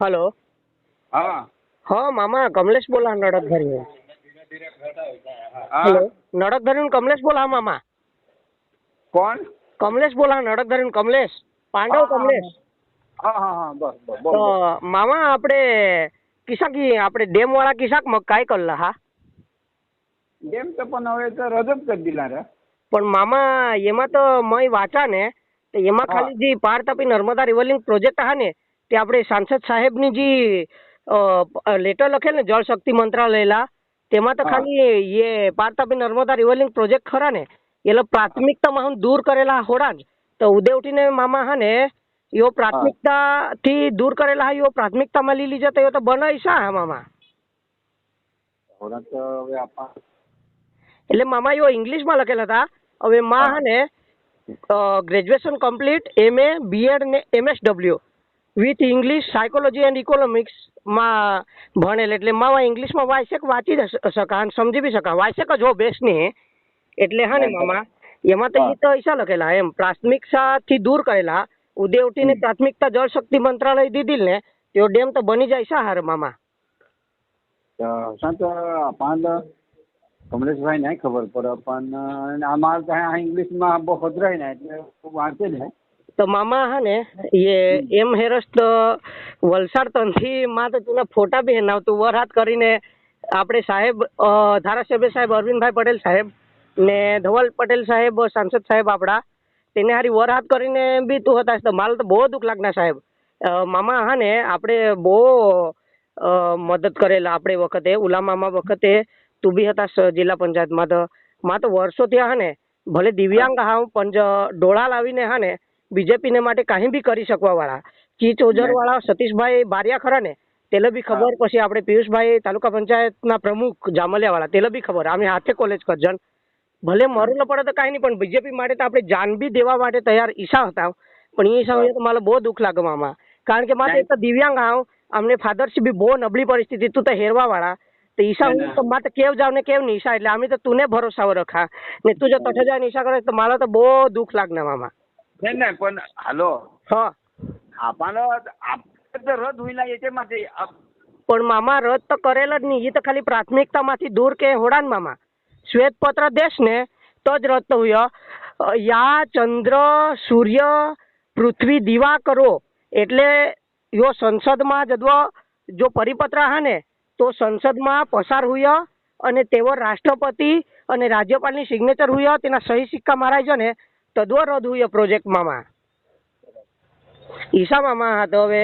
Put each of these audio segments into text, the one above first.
Hello. હા. હા મામા કમલેશ બોલા નડકધરી હા હેલો. નડકધરી કમલેશ બોલા મામા. કોણ? કમલેશ બોલા નડકધરી કમલેશ. પાંડવ કમલેશ. હા હા હા બસ બસ. મામા આપણે કિસાક આપણે ડેમ વાળા કિસાક મકાઈ કરલા હા. એમ તો પણ હવે તો રદ કરી દીધા રે. પણ મામા એમાં તો મય વાંચા ને તો એમાં ખાલી જે પાર તાપી નર્મદા રિવરલિંગ પ્રોજેક્ટ હા ને તે આપણે સાંસદ સાહેબની જે લેટર લખેલ ને જળ શક્તિ મંત્રાલયલા તેમાં તો ખાલી એ પાર તાપી નર્મદા રિવરલિંગ પ્રોજેક્ટ ખરા ને એટલે પ્રાથમિકતામાં હું દૂર કરેલા હોડા જ. તો ઉદય ઉઠીને મામા હા ને યો પ્રાથમિકતા થી દૂર કરેલા હા યો પ્રાથમિકતામાં લઈ લીધા તો યો તો બનાવી શા હા મામા? હવે તો હવે આપા એટલે મામા એઓ ઇંગ્લિશમાં લખેલા હતા. હવે માં હે. ને graduation complete M A B Ed ને MSW with English psychology and ઇકોનોમિક્સમાં ભણેલ. એટલે મામા ઇંગ્લિશમાં વાંચેક વાંચી જ શકા અને સમજી બી શકા. વાંચેક જ હો. બેસ એટલે હા ને મામા એમાં તો એ તો ઈસા લખેલા એમ. પ્રાથમિકતા થી દૂર કરેલા. ઉદય ઉઠીને પ્રાથમિકતા જળ શક્તિ મંત્રાલય દીધી ને તેઓ ડેમ તો બની જાય શા હાર મામા. સંત પાંદ કમલેશભાઈ નહીં ખબર પડે પણ અમારે ત્યાં ઇંગ્લિશમાં બહુ ને, એટલે વાંચે ને. તો મામા હા ને, એ એમ હેરસ તો વલસાડ તનથી માં તો તુના ફોટા બી હેનાવ તું વર હાથ કરીને આપણે સાહેબ ધારાસભ્ય સાહેબ અરવિંદભાઈ પટેલ સાહેબ ને ધવલ પટેલ સાહેબ, સાંસદ સાહેબ આપણા, તેને હારી વર હાથ કરીને બી તું હતા. તો માલ તો બહુ દુઃખ લાગના સાહેબ. મામા હા ને, આપણે બહુ મદદ કરેલા આપણે વખતે ઉલા મામા વખતે બી હતા જિલ્લા પંચાયતમાં તો. માં તો વર્ષો ત્યાં હા ને ભલે દિવ્યાંગ હા. પણ ડોળા લાવીને હા ને બીજેપી ને માટે કાંઈ બી કરી શકવા વાળા ચીચ ઓજર વાળા સતીશભાઈ બારિયા ખરા ને તેલે બી ખબર પછી આપણે પિયુષભાઈ તાલુકા પંચાયતના પ્રમુખ જામલિયા વાળા તેલે બી ખબર. અમે હાથે કોલેજ કરજન ભલે મરેલો પડે તો કાંઈ નહીં પણ બીજેપી માટે તો આપણે જાન બી દેવા માટે તૈયાર ઈશા હતા. પણ એ સમયે તો મારે બહુ દુઃખ લાગે મામા. કારણ કે મારે એક તો દિવ્યાંગ આવ અમને ફાધરશી બી બહુ નબળી પરિસ્થિતિ તું તો હેરવા વાળા તો ઈશા હું તો મારે કેવ જાવ ને કેવ નિશા એટલે અમે તો તુને ભરોસા રખા. ને તું જો તઠે જાય નિશા કરે તો મારે તો બહુ દુઃખ લાગના મામા છે ને પણ હાલો. હા. આપણને આપણે રદ હોઈ લાગે છે માટે પણ મામા રદ તો કરેલ જ નહીં. એ તો ખાલી પ્રાથમિકતામાંથી દૂર કે હોડા ને મામા. શ્વેતપત્ર દેશ ને તો જ રદ તો હોય યા ચંદ્ર સૂર્ય પૃથ્વી દીવા કરો. એટલે યો સંસદમાં જદવો જો પરિપત્ર હા ને તો સંસદમાં પસાર હુય અને તેવો રાષ્ટ્રપતિ અને રાજ્યપાલની સિગ્નેચર હુય, તેના સહી સિક્કા મારાય છે ને તદવો રદ હુય પ્રોજેક્ટ મામા. ઈશા મામા હા, તો હવે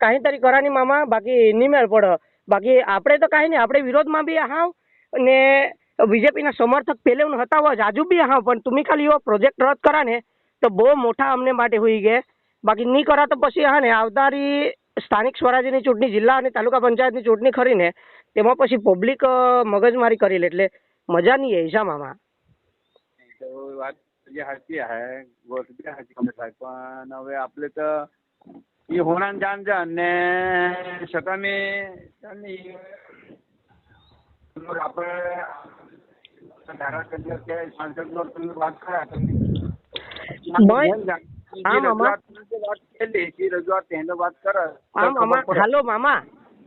કાંઈ તરી કરાની મામા, બાકી નિમેળ પડે. બાકી આપણે તો કાંઈ નહીં, આપણે વિરોધમાં બી હાવ ને બીજેપીના સમર્થક પેલે હતા હોય આજુ બી હા પણ તમે ખાલી એવો પ્રોજેક્ટ રદ કરા ને તો બહુ મોટા અમને માટે હોઈ ગયા. બાકી નહીં કરા તો પછી હા ને, આવનારી સ્થાનિક સ્વરાજ્યની ચૂંટણી જિલ્લા અને તાલુકા પંચાયતની ચૂંટણી ખરીને તેમાં પછી પબ્લિક મગજમારી કરી લે એટલે મજા નહીં આવે ઈશા વાત જે સાચી હે ગોઠ બી સાચી કમલેશભાઈ પણ હવે આપણે તો એ હોણાને જાણ છે અને સટામે આપણે ધારાસભ્ય કે સાંસદનો તમે વાત કર્યા હાલો મામા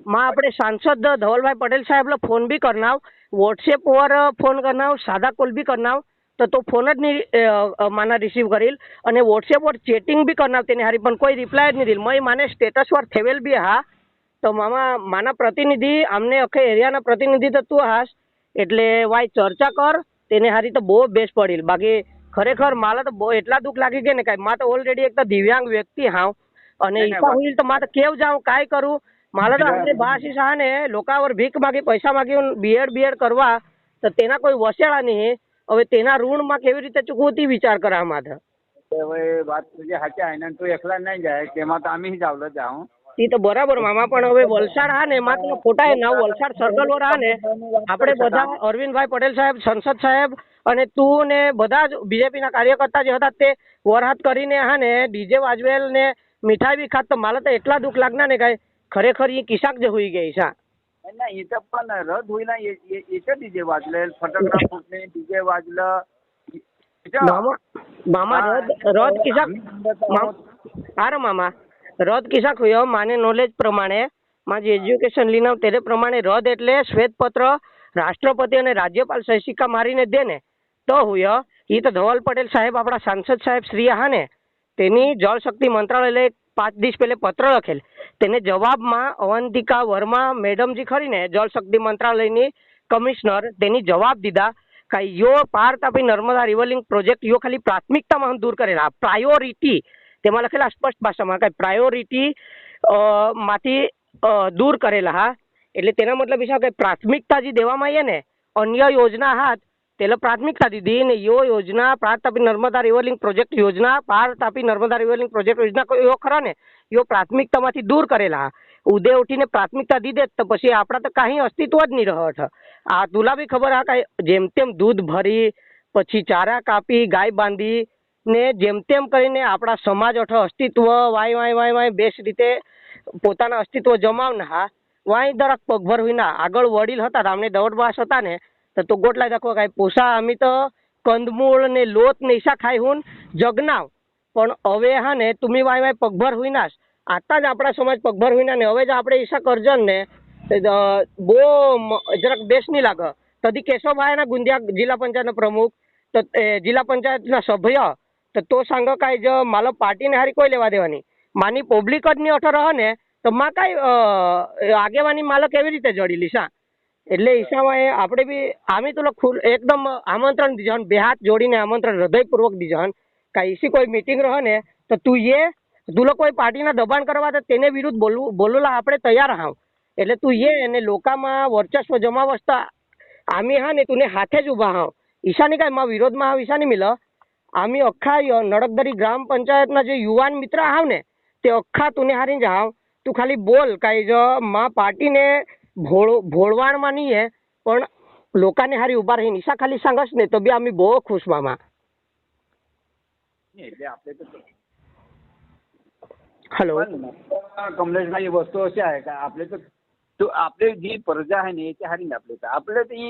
માં આપણે સાંસદ ધવલભાઈ પટેલ સાહેબ ફોન બી કરનાવ વોટ્સએપ પર ફોન કરનાવ સાદા કોલ બી કરનાવ તો તો ફોન જ નહીં માના રિસીવ કરેલ અને વોટ્સએપ પર ચેટિંગ બી કરનાવ તેને હારી પણ કોઈ રિપ્લાય જ નહીં દીલ મય માને સ્ટેટસ પર થેવેલ બી હા. તો મામા માના પ્રતિનિધિ આમને અખે એરિયાના પ્રતિનિધિ તો તું હાસ એટલે વાય ચર્ચા કર તેને હારી તો બહુ બેસ્ટ પડેલ. બાકી ખરેખર મારે તો બહુ એટલા દુઃખ લાગી ગયા ને કાંઈ મારે તો ઓલરેડી એક તો દિવ્યાંગ વ્યક્તિ હાવ. અને ઈચ્છા વાત- તો મારે કેવ જાઉં કાંઈ કરું? મારે તો આપણે બાસી સા ને લોકાવર ભીખ માગી પૈસા માગી બીએડ બીએડ કરવા તો તેના કોઈ વસેડા નહીં. હવે તેના ઋણમાં કેવી રીતે ચૂકવું તે વિચાર કરા માથે. હવે વાત જે સાચા આઈને તું એકલા નહીં જાય તેમાં તો આમી જ જાઉં ઈ તો બરાબર મામા પણ હવે વલસાડ હા ને એમાં તો ખોટા નવ વલસાડ સર્કલ વર હા ને આપણે બધા અરવિંદભાઈ પટેલ સાહેબ સંસદ સાહેબ અને તું ને બધા જ બીજેપીના કાર્યકર્તા જે હતા તે વરહાત કરીને હા ને ડીજે વાજવેલ ને મીઠાઈ બી ખાત તો મારે તો એટલા દુઃખ લાગના ને કાંઈ ખરેખર એ કિસાક જે હોઈ ગયા છે. ના એ તો પણ રદ હોય ના એ છે ડીજે વાજલે ફટાકડા ફૂટને ડીજે વાજલ. મામા મામા રદ રદ કિસાક અરે મામા રદ કિસાક હોય માને નોલેજ પ્રમાણે માં જે એજ્યુકેશન લીના તે પ્રમાણે રદ એટલે શ્વેત પત્ર રાષ્ટ્રપતિ અને રાજ્યપાલ સહીસિક્કા મારીને દે ને. તો હુય એ તો ધવલ પટેલ સાહેબ, આપણા સાંસદ સાહેબ શ્રી હા ને તેની જળશક્તિ મંત્રાલય પાંચ દિવસ પહેલે પત્ર લખેલ. તેને જવાબમાં અવંતિકા વર્મા મેડમજી ખરીને ને જળશક્તિ મંત્રાલયની કમિશનર તેની જવાબ દીધા કે યો પાર તાપી નર્મદા રિવરલિંગ પ્રોજેક્ટ યો ખાલી પ્રાથમિકતામાં દૂર કરેલા. પ્રાયોરિટી, તેમાં લખેલા સ્પષ્ટ ભાષામાં કઈ પ્રાયોરિટી માંથી દૂર કરેલા હા. એટલે તેના મતલબ એ છે કે પ્રાથમિકતા જે દેવામાં આવી ને, અન્ય યોજના હાથ તેલે પ્રાથમિકતા દીધી ને યો યોજના પાર તાપી નર્મદા રિવરલિંગ પ્રોજેક્ટ યોજના પાર તાપી નર્મદા રિવરલિંગ પ્રોજેક્ટ યોજના યો ખરા ને યો પ્રાથમિકતામાંથી દૂર કરેલા હા ઉદય ઉઠીને પ્રાથમિકતા દીધે તો પછી આપણા તો કાંઈ અસ્તિત્વ જ નહીં રહે છે આ તુલા બી ખબર હા કાંઈ જેમ તેમ દૂધ ભરી પછી ચારા કાપી ગાય બાંધી ને જેમ તેમ કરીને આપણા સમાજ અઠ અસ્તિત્વ વાય વાય વાય વાય બેસ્ટ રીતે પોતાના અસ્તિત્વ જમાવના વાય દરક પગભર હોઈના આગળ વડીલ હતા રામને દોડવાસ હતા ને તો તો ગોટલા દખો કાંઈ પોસા અમે તો કંદમૂળ ને લોટ ને ઈસા ખાઈ હું જગનાવ પણ હવે હા ને તુમી વાય વાય પગભર હોઈના આતા જ આપણા સમાજ પગભર હોઈના ને હવે જ આપણે ઈસા કરજન ને તો બહુ મ- જરાક બેસ નહીં લાગે તદી કેશવભાઈ ના ગુંદિયા જિલ્લા પંચાયતના પ્રમુખ તો એ જિલ્લા પંચાયતના સભ્ય તો તો સાંગ કાંઈ જ માલો પાર્ટીને હારી કોઈ લેવા દેવાની માની પબ્લિક જ નહીં અઠો રહે ને તો માં કાંઈ અ, આગેવાની માલો કેવી રીતે જડી લીસા એટલે ઈશામાં એ આપણે બી આમે તો ખુલ એકદમ આમંત્રણ દીધો બે હાથ જોડીને આમંત્રણ, હૃદયપૂર્વક દીધો કા ઈસી કોઈ મીટિંગ રહે ને, તો તું એ, તું કોઈ પાર્ટીના દબાણ કરવા તો તેને વિરુદ્ધ બોલવું, બોલોલા આપણે તૈયાર હાવ. એટલે તું એ, અને લોકામાં વર્ચસ્વ જમાવસ્તા આમી હા ને તુને હાથે જ ઊભા હાવ. ઈશાની કાંઈ માં વિરોધમાં હાવ, ઈશાની મિલ આમી અખ્ખા નડકદરી ગ્રામ પંચાયતના જે યુવાન મિત્ર હાવ ને, તે અખ્ખા તુને હારી જ હાવ. તું ખાલી બોલ, કાંઈ જ માં પાર્ટીને ભોળ ભોળવાણમાં નહીં પણ લોકાને હારી ઉભા રહી નિશા ખાલી સંઘર્ષ ને તો બી આમી બહુ ખુશ મામા એટલે આપણે તો હલો કમલેશભાઈ વસ્તુ હશે કે આપણે તો તો આપણે જે પ્રજા હે ને એ હારીને આપણે તો આપણે તો એ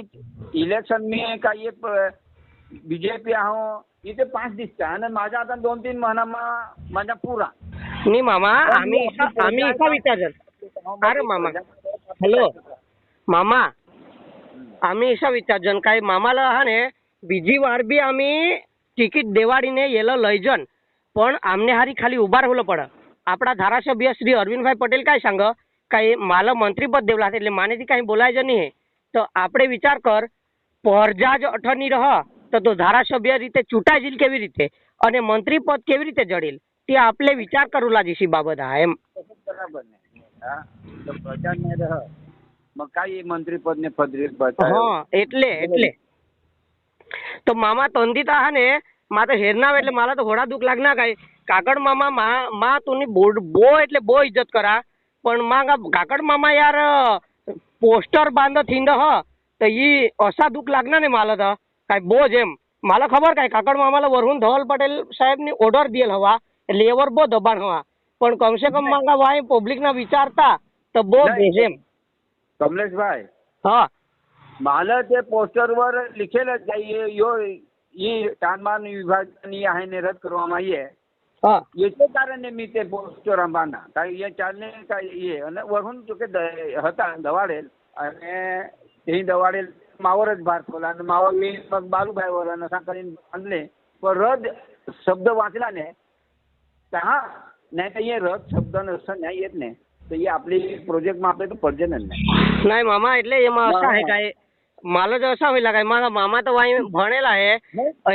इलेक्शन में का ये बीजेपी आहो इथे पाच दिसतं आणि माझ्या आता दोन तीन महिनामा माझा पुरा नाही मामा आम्ही आम्ही एका विचार अरे मामा મામા मामा आम्ही अशा विचारजन काय मामाला हा ने બીજી વાર બી આમી ટિકિટ દેવાડીને યેલો લઈ જન. પણ આમને હારી ખાલી ઊભા રહેલો પડે. આપણા ધારાસભ્ય શ્રી અરવિંદભાઈ પટેલ કાંઈ સાંગ? કાંઈ માલ મંત્રી પદ દેવલા એટલે માનેથી કાંઈ બોલાય જ નહીં. તો આપણે વિચાર કર પરજા જ અઠની રહ, તો તો ધારાસભ્ય રીતે ચૂંટાઈ જીલ કેવી રીતે? અને મંત્રી પદ કેવી રીતે જડીલ? તે આપણે વિચાર કરેલા જીશી બાબત આ એમ. બરાબર હા? તો મામા તંદિતા હા ને, મારે હેરનાવ એટલે મારા તો ઘોડા દુઃખ લાગ ના કાય કાકડ મામા, માં માં તુની બો એટલે બો ઇજ્જત કરા. પણ માં કાકડ મામા યાર, પોસ્ટર બાંધો થીંદ હ, તો ઈ અસા દુઃખ લાગના ને માલા તો. કાંઈ બો જ એમ. માલા ખબર કાંઈ કાકડ મામાલા વરુણ ધવલ પટેલ સાહેબની ઓર્ડર દિયેલ હવા. એટલે એવર બહુ દબાણ હવા. પણ કમસે કમ માંગા ભાઈ પબ્લિક ના વિચારતા તો બહુ ભેજેમ કમલેશભાઈ. હા. માલે તે પોસ્ટર પર લીખેલ જ જાય યો ઈ તાનમાન વિભાગની આને રદ કરવામાં આવીએ હા. એટલે કારણે મી તે પોસ્ટર આંબાના. કાંઈ એ ચાલને કાંઈ એ. અને વરુણ જો કે હતા દવાડેલ. અને એ દવાડેલ માવર જ ભાર ખોલા. અને માવરની બાલુભાઈ વર અને બાંધલે પણ રદ શબ્દ વાંચલા ને ત્યાં નહીં તો એ રથ શબ્દ નસન નહીં એ જ ને. તો એ આપણી પ્રોજેક્ટમાં આપણે તો પડશે ને નહીં મામા એટલે એમાં શું હે કાંઈ. માલો તો અસા હોય કાંઈ મારા મામા તો અહીં ભણેલા હે.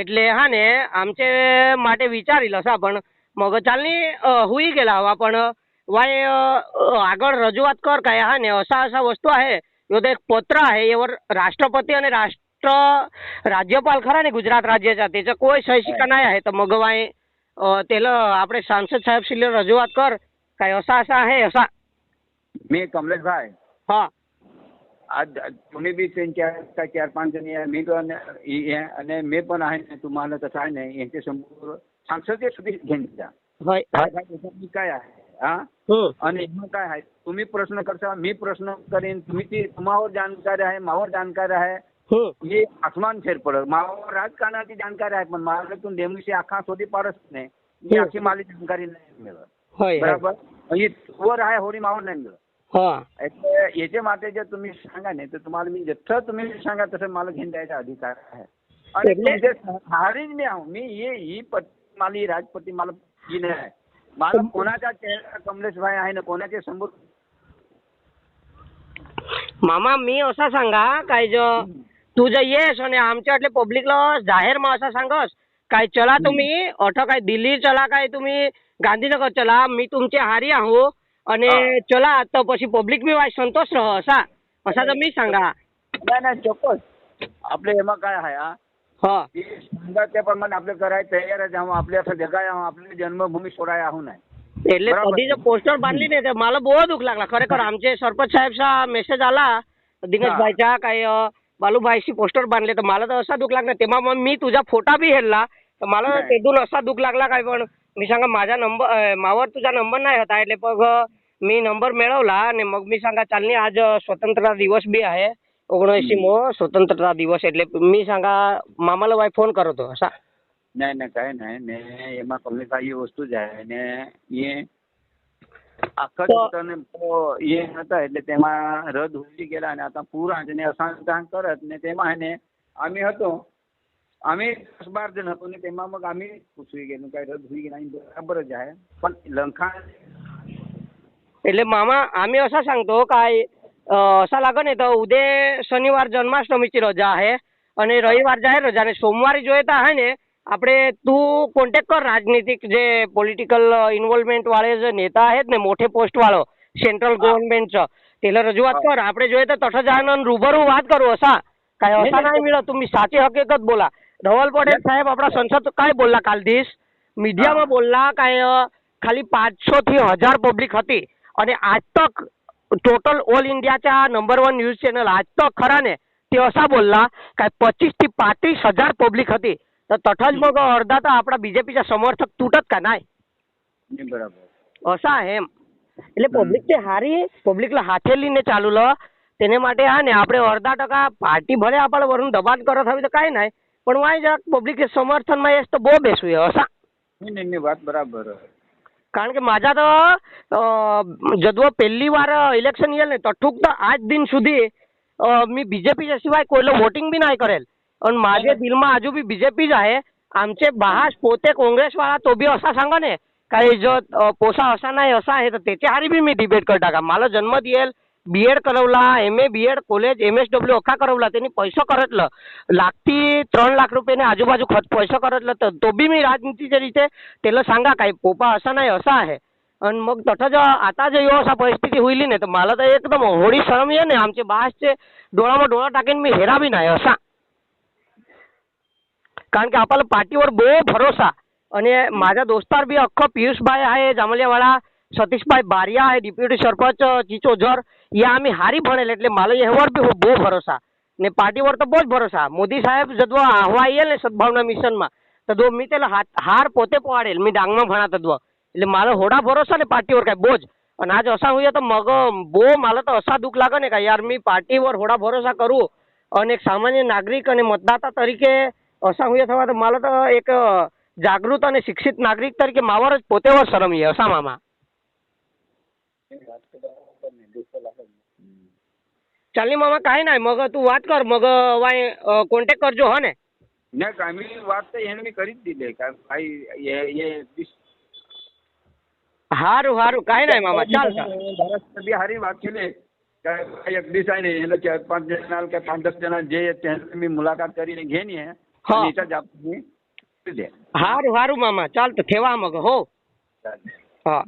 એટલે હા ને આમચે માટે વિચારી લસા પણ મગજ હુઈ ગયેલા હવા પણ વાય આગળ રજૂઆત કર કાંઈ. હા ને અસા અસા વસ્તુ હે. યો એક પત્ર હે એવર રાષ્ટ્રપતિ અને રાષ્ટ્ર રાજ્યપાલ ખરા ને ગુજરાત રાજ્याचा त्याचं कोय सही शिका नाही आहे तर मग તેला આપણે સાંસદ સાહેબ શ્રીને રજૂઆત કર કાંઈ અસા અસા હે અસા મેં કમલેશભાઈ હા આ तुम्ही बी तीन चार का चार पाच जणी आहे मी पण आणि मी पण आहे ना तुम्हाला तसं आहे ना यांच्या समोर सांसदीय सुधी घेऊन जा काय आहे हा आणि काय आहे तुम्ही प्रश्न करता मी प्रश्न करेन तुम्ही ती तुम्हावर जाणकारी आहे मावर जाणकारी आहे हो. ये आसमान छेर पडत मावा राजकारणाची जाणकारी आहे पण महाराष्ट्रातून नेमणीशी आखा सोडी पाडत नाही. मी हो. अशी माली जाणकारी नाही मिळत. बरोबर? म्हणजे वर आहे होरी मावा नाही मिळत. याचे माते जर तुम्ही सांगा नाही तर तुम्हाला मी जसं तुम्ही सांगा तसं मला घेऊन द्यायचा अधिकार आहे. आणि हारी मी आहो मी ये ही पती माली राजपती मला ही नाही आहे. मला कोणाचा चेहरा कमलेश भाई आहे ना कोणाचे समोर मामा मी असा सांगा काय जो તું येस आणि આમ છે એટલે जाहीर मग असं सांगस. काय चला तुम्ही अठं काय दिल्ली चला काय तुम्ही गांधीनगर चला मी तुमचे हारी आहो. आणि चला तर पशी पब्लिक मी वाईट संतोष रह असा. असा तर मी सांगा. नाही नाही चोपस आपले એમાં કાંઈ હાયા हा? જે सांगा आपले करायला तयार आहे आपले असं जगाय आपली जन्मभूमी सोडाय आहो नाही. એટલે बांधली नाही પોસ્ટર બાંધલી ને मला બહુ दुख लागला खरेखर आमचे सरपंच साहेबचा मेसेज आला दिनेशभाईचा काय अं, बालूभाईशी पोस्टर बांधले तर मला तर असा दुःख लागला. तेव्हा मग मी तुझा फोटा बी हेरला. तर मला नाही. तेथून असा दुःख लागला काय पण. मी सांगा माझा नंबर मावर तुझा नंबर नाही होता. एटले मग मी नंबर मिळवला आणि मग मी सांगा चालणी आज स्वतंत्रता दिवस बी आहे. ओगणऐंशी मो स्वतंत्रता दिवस एटले मी सांगा मामाला बाई फोन करतो असा. नाही नाही काय नाही. ને એમાં કમલેશભાઈ એ વસ્તુ આખા તો- ચૂંટણી તો એ હતા એટલે તેમાં રદ હોઈ गेला અને आता પૂરા છે ને અસાંતાન કરત ને તેમાં હે ને आम्ही હતો आम्ही दस बार जण होतो ने तेव्हा मग आम्ही પૂછવી गेलो काय रद होई गेला बरोबर જ आहे पण लंखाण એટલે मामा आम्ही असा सांगतो काय अं, असा लागन आहे तर उद्या शनिवार जन्माष्टमीची रजा आहे आणि रविवार जाहीर रजा आणि सोमवारी જોઈએ તો आहे ને આપણે તું કોન્ટેક કર રાજનીતિક જે પોલિટિકલ ઇન્વોલ્વમેન્ટ વાળે જે નેતા आहेत ને મોठे પોસ્ટ વાળો સેન્ટ્રલ ગવર્મેન્ટ गव्हर्नमेंट त्याला रजूआत કર. આપણે જોઈએ તો તટજાનન રૂબરૂ વાત કરું असा काय असा नाही मिळत तुम्ही साची हकीकत बोला धवल पटेल साहेब आपला संसद काय बोलला काल दिस મીડિયામાં બોલલા કાંઈ ખાલી પાંચસો થી હજાર પબ્લિક હતી. અને આજ તક ટોટલ ઓલ इंडियाच्या number one news channel Aaj Tak ખરા ને. તે असा બોલલા. काय पच्चीस થી પાંત્રીસ હજાર પબ્લિક હતી. તો તઠજ મગ અડધા તો આપણા બીજેપીના સમર્થક તૂટત કા નાય? બરાબર. અસા એમ. એટલે પબ્લિક તે હારી પબ્લિક લા હાથે લઈને ચાલુ લ. તેને માટે હા ને આપણે અડધા ટકા પાર્ટી ભલે આપણે વરુણ દબાણ કરત હવે તો કાંઈ નાય પણ વાય જરાક પબ્લિક સમર્થનમાં એસ તો બહુ બેસું એ અસા એમની વાત બરાબર કારણ કે માજા તો જદવો પહેલી વાર ઇલેક્શન યર ને તો ઠૂક તો આજ દિન સુધી મી બીજેપી સિવાય કોઈલો વોટિંગ બી નાય કરેલ. पण माझ्या दिलमा હજુ બી आहे. आमचे હે આમચે काँग्रेसवाला પોતે કોંગ્रेસ असा सांगा ने काही जो पोसा असा नाही असा आहे. तर त्याच्या हारी बी मी डिबेट कर टाका. मला जन्म देईल बी एड करवला M A B Ed college M S W अख्खा करवला. त्यांनी पैसा करतलं. लागती त्रण लाख रुपयाने आजूबाजू खत पैसा करतलं. तर तो बी मी राजनीतीच्या रीते त्याला सांगा काही पोपा असा नाही असा आहे. आणि मग तसं जो आता जे यो असा परिस्थिती होईल ना तर मला तर एकदम होळी शरम ये ना. आमचे बासचे डोळामा डोळा टाकेन मी हेरावी नाही असा. કારણ કે આપણા પાર્ટીवर બહુ ભરોસા. અને મારા દોસ્તાર બી અખો પિયુષભાઈ आहे જામલિયાવાળા સતીશભાઈ બારિયા आहे डिप्युटी સરપંચ ચીચોઝર એ આમી હારી ભણેલ એટલે મારે એવર બી બહુ ભરોસા. ને પાર્ટી પાર્ટીवर તો બહુ જ ભરોસા. મોદી સાહેબ જદવા આહવાયેલ ને સદભાવના મિશનમાં તદ્વ મી તેલા હાર પોતે પવાડેલ મી ડાંગમાં ભણા તદ્વ એટલે મારો હોડા ભરોસા ને પાર્ટીવર કાંઈ બોજ અને આજ અસા હોય તો મગ, બહુ મારે તો અસા દુઃખ લાગે ને કે યાર, મી પાર્ટી પર હોડા ભરોસા કરું. અને એક સામાન્ય નાગરિક અને મતદાતા તરીકે અસામુએ થવા તો માલો તો એક જાગૃત અને શિક્ષિત નાગરિક તરીકે માવર જ પોતે વાર શરમીએ અસામામાં. ચાલી મામા કાંઈ ના મગ તું વાત કર મગ વાય કોન્ટેક કરજો હો ને. કામી વાત તો એને કરી દીધે. ભાઈ એ હારું હારું કાઈ નહીં મામા ચાલ ધારાસભ્ય હારી વાત છે ને ભાઈ જગદીશ આવીને એટલે ચાર પાંચ જણા કે પાંચ દસ જણા જે મુલાકાત કરીને ઘેની હે. નીચે આપી દે હારું હારું મામા. ચાલ તો થેવા મગ હો. હા.